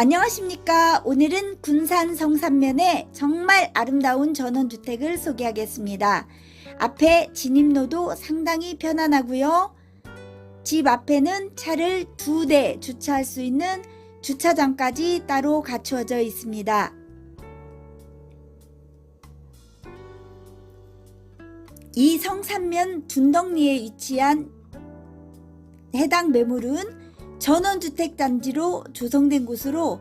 안녕하십니까. 오늘은 군산 성산면의 정말 아름다운 전원주택을 소개하겠습니다. 앞에 진입로도 상당히 편안하고요. 집 앞에는 차를 두 대 주차할 수 있는 주차장까지 따로 갖추어져 있습니다. 이 성산면 둔덕리에 위치한 해당 매물은 전원주택 단지로 조성된 곳으로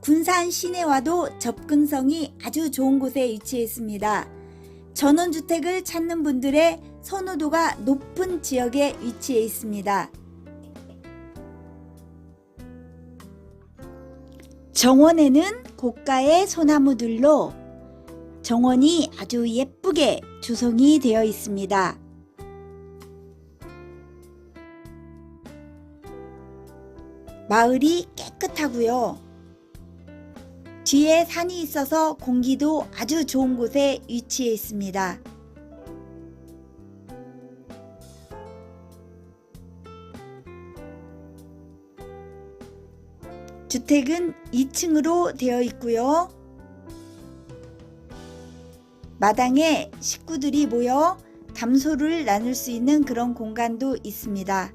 군산 시내와도 접근성이 아주 좋은 곳에 위치해 있습니다. 전원주택을 찾는 분들의 선호도가 높은 지역에 위치해 있습니다. 정원에는 고가의 소나무들로 정원이 아주 예쁘게 조성이 되어 있습니다. 마을이 깨끗하고요. 뒤에 산이 있어서 공기도 아주 좋은 곳에 위치해 있습니다. 주택은 2층으로 되어 있고요. 마당에 식구들이 모여 담소를 나눌 수 있는 그런 공간도 있습니다.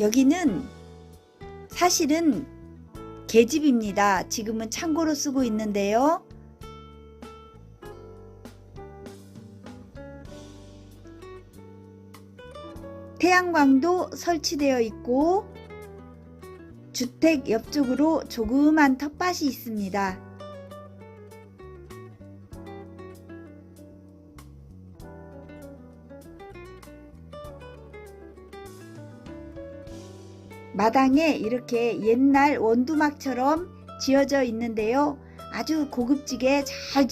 여기는 사실은 계집입니다. 지금은 창고로 쓰고 있는데요. 태양광도 설치되어 있고 주택 옆쪽으로 조그만 텃밭이 있습니다. 마당에 이렇게 옛날 원두막처럼 지어져 있는데요. 아주 고급지게 잘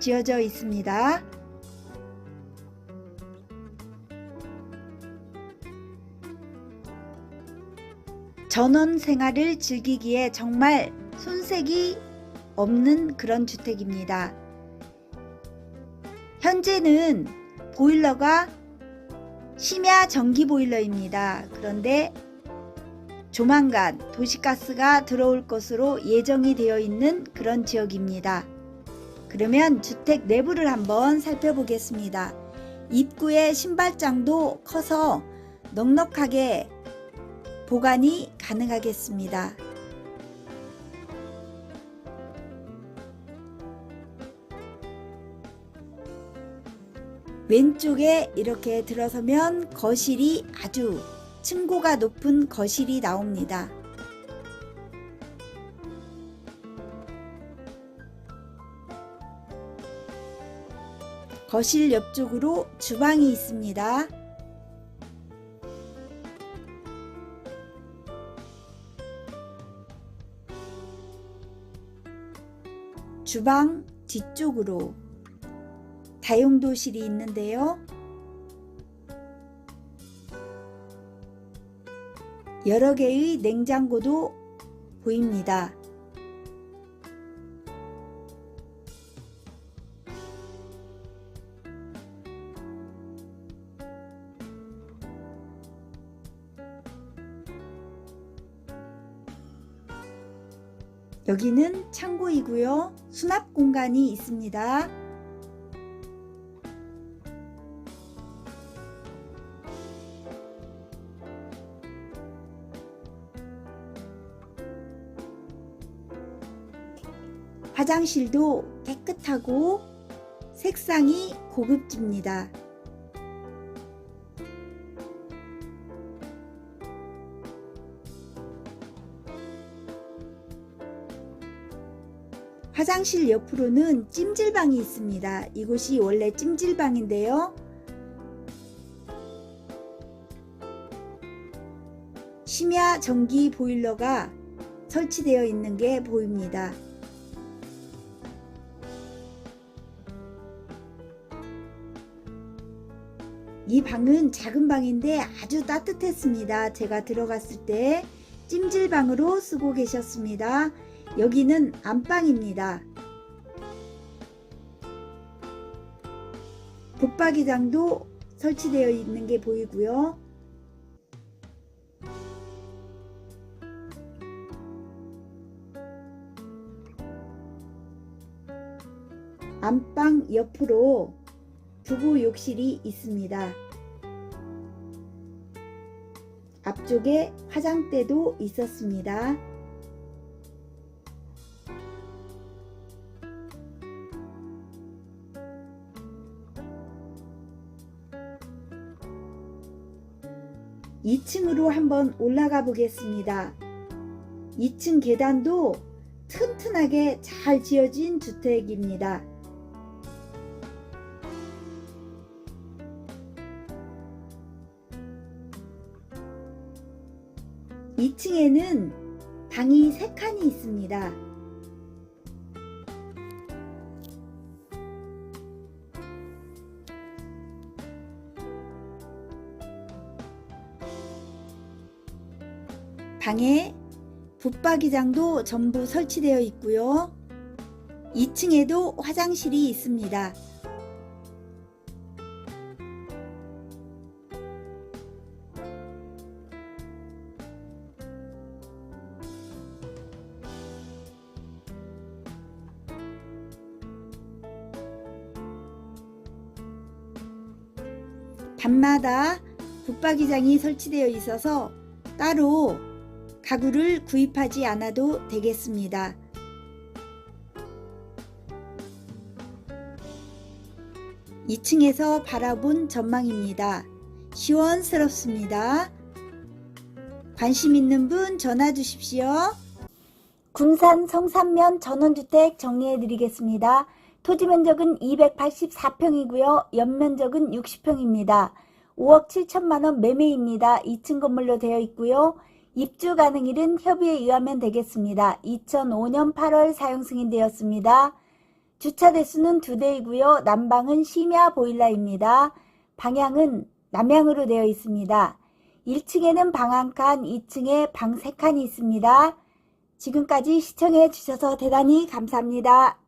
지어져 있습니다. 전원 생활을 즐기기에 정말 손색이 없는 그런 주택입니다. 현재는 보일러가 심야 전기 보일러입니다. 그런데 조만간 도시가스가 들어올 것으로 예정이 되어 있는 그런 지역입니다. 그러면 주택 내부를 한번 살펴보겠습니다. 입구의 신발장도 커서 넉넉하게 보관이 가능하겠습니다. 왼쪽에 이렇게 들어서면 거실이 아주 층고가 높은 거실이 나옵니다. 거실 옆쪽으로 주방이 있습니다. 주방 뒤쪽으로 다용도실이 있는데요. 여러 개의 냉장고도 보입니다. 여기는 창고이고요. 수납 공간이 있습니다. 화장실도 깨끗하고 색상이 고급집니다. 화장실 옆으로는 찜질방이 있습니다. 이곳이 원래 찜질방인데요. 심야 전기 보일러가 설치되어 있는 게 보입니다. 이 방은 작은 방인데 아주 따뜻했습니다. 제가 들어갔을 때 찜질방으로 쓰고 계셨습니다. 여기는 안방입니다. 붙박이장도 설치되어 있는 게 보이고요. 안방 옆으로 부부 욕실이 있습니다. 앞쪽에 화장대도 있었습니다. (2 층으로) 한번 올라가 보겠습니다. 2층 계단도 튼튼하게 잘 지어진 주택입니다. 2층에는 방이 3칸이 있습니다. 방에 붙박이장도 전부 설치되어 있고요. 2층에도 화장실이 있습니다. 밤마다 붙박이장이 설치되어 있어서 따로 가구를 구입하지 않아도 되겠습니다. (2 층에서) 바라본 전망입니다. 시원스럽습니다. 관심 있는 분 전화 주십시오. 군산 성산면 전원주택 정리해 드리겠습니다. 토지 면적은 284평이고요. 연면적은 60평입니다. 5억 7천만 원 매매입니다. 2층 건물로 되어 있고요. 입주 가능일은 협의에 의하면 되겠습니다. 2005년 8월 사용 승인되었습니다. 주차 대수는 두 대이고요. 난방은 심야 보일러입니다. 방향은 남향으로 되어 있습니다. 1층에는 방 한 칸, 2층에 방 세 칸이 있습니다. 지금까지 시청해 주셔서 대단히 감사합니다.